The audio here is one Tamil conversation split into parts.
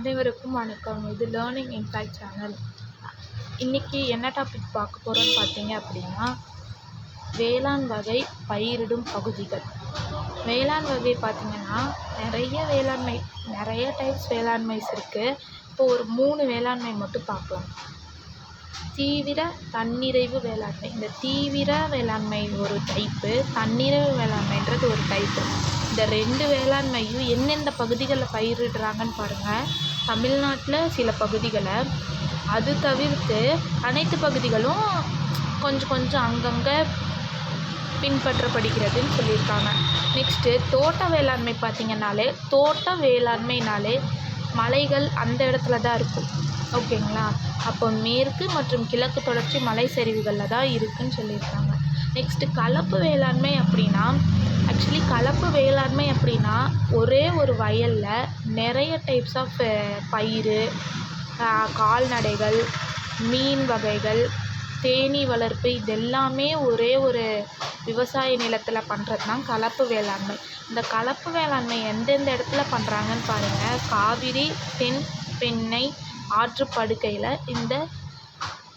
அனைவருக்கும் வணக்கம். இது லேர்னிங் இம்பேக்ட் சேனல் இன்றைக்கி என்ன டாபிக் பார்க்க போகிறோம்னு பார்த்தீங்க அப்படின்னா வேளாண் வகை பயிரிடும் பகுதிகள். வேளாண் வகை பார்த்திங்கன்னா நிறைய வேளாண்மை நிறைய டைப்ஸ் வேளாண்மைஸ் இருக்குது இப்போ ஒரு மூணு வேளாண்மை மட்டும் பார்க்கலாம். தீவிர தன்னிறைவு வேளாண்மை. இந்த தீவிர வேளாண்மை ஒரு டைப்பு தன்னிறைவு வேளாண்மைன்றது ஒரு டைப்பு இந்த ரெண்டு வேளாண்மையும் எந்தெந்த பகுதிகளில் பயிரிடுறாங்கன்னு பாருங்கள் தமிழ்நாட்டில் சில பகுதிகளை அது தவிர்த்து அனைத்து பகுதிகளும் கொஞ்சம் கொஞ்சம் அங்கங்கே பின்பற்றப்படுகிறதுன்னு சொல்லியிருக்காங்க. நெக்ஸ்ட்டு தோட்ட வேளாண்மை பார்த்திங்கனாலே தோட்ட வேளாண்மைனாலே மலைகள் அந்த இடத்துல தான் இருக்கும். ஓகேங்களா? அப்போ மேற்கு மற்றும் கிழக்கு தொடர்ச்சி மலை சரிவுகளில் தான் இருக்குதுன்னு சொல்லியிருக்காங்க. நெக்ஸ்ட்டு கலப்பு வேளாண்மை அப்படின்னா ஆக்சுவலி கலப்பு வேளாண்மை அப்படின்னா ஒரே ஒரு வயலில் நிறைய டைப்ஸ் ஆஃப் பயிர் கால்நடைகள் மீன் வகைகள் தேனீ வளர்ப்பு இதெல்லாமே ஒரே ஒரு விவசாய நிலத்தில் பண்ணுறது தான் கலப்பு வேளாண்மை. இந்த கலப்பு வேளாண்மை எந்தெந்த இடத்துல பண்ணுறாங்கன்னு பாருங்கள் காவிரி தென் பெண்ணை ஆற்றுப்படுக்கையில் இந்த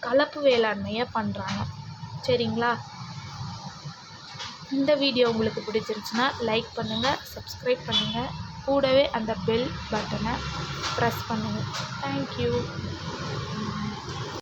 கலப்பு வேளாண்மையை பண்ணுறாங்க சரிங்களா? இந்த வீடியோ உங்களுக்கு பிடிச்சிருந்துச்சுன்னா லைக் பண்ணுங்கள் சப்ஸ்கிரைப் பண்ணுங்கள் கூடவே அந்த பெல் பட்டனை ப்ரெஸ் பண்ணுங்கள் தேங்க்யூ